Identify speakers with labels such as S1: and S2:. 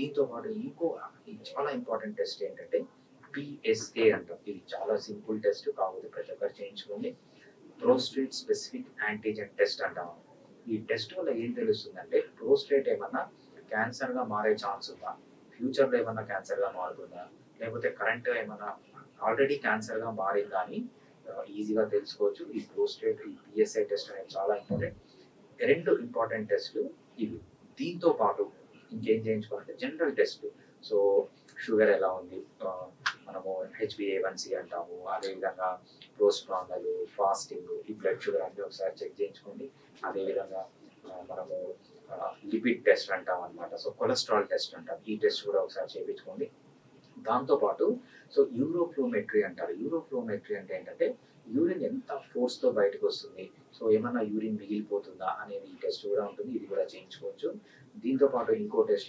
S1: దీంతో పాటు ఇంకో ఇది చాలా ఇంపార్టెంట్ టెస్ట్ ఏంటంటే పిఎస్ఏ అంటాం. ఇది చాలా సింపుల్ టెస్ట్ కాకపోతే ప్రతి ఒక్కరు చేయించుకోండి. ప్రోస్టేట్ స్పెసిఫిక్ యాంటీజెన్ టెస్ట్ అంటాం. ఈ టెస్ట్ వల్ల ఏం తెలుస్తుందంటే ప్రోస్టేట్ ఏమన్నా క్యాన్సర్గా మారే ఛాన్స్ ఉందా? ఫ్యూచర్లో ఏమన్నా క్యాన్సర్గా మారుతుందా? లేకపోతే కరెంట్ ఏమన్నా ఆల్రెడీ క్యాన్సర్గా మారిందా అని ఈజీగా తెలుసుకోవచ్చు. ఈ ప్రోస్టేట్ ఈ పిఎస్ఐ టెస్ట్ అనేది చాలా ఇంపార్టెంట్ రెండు ఇంపార్టెంట్ టెస్ట్లు ఇవి. దీంతో పాటు ఇంకేం చేయించుకోవాలంటే జనరల్ టెస్ట్ సో షుగర్ ఎలా ఉంది? మనము H B A one C అంటాము. అదేవిధంగా ప్రోస్ట్రాన్లు ఫాస్టింగ్ ఈ బ్లడ్ షుగర్ అన్ని ఒకసారి చెక్ చేయించుకోండి. అదేవిధంగా మనము లిపిడ్ టెస్ట్ అంటాం అనమాట సో కొలెస్ట్రాల్ టెస్ట్ అంటాం. ఈ టెస్ట్ కూడా ఒకసారి చేయించుకోండి. దాంతోపాటు సో యూరోఫ్లోమెట్రీ అంటారు. యూరోఫ్లోమెట్రీ అంటే ఏంటంటే యూరిన్ ఎంత ఫోర్స్తో బయటకు వస్తుంది? సో ఏమన్నా యూరిన్ మిగిలిపోతుందా? అనేది ఈ టెస్ట్ కూడా ఉంటుంది. ఇది కూడా చేయించుకోవచ్చు. దీంతో పాటు ఇంకో టెస్ట్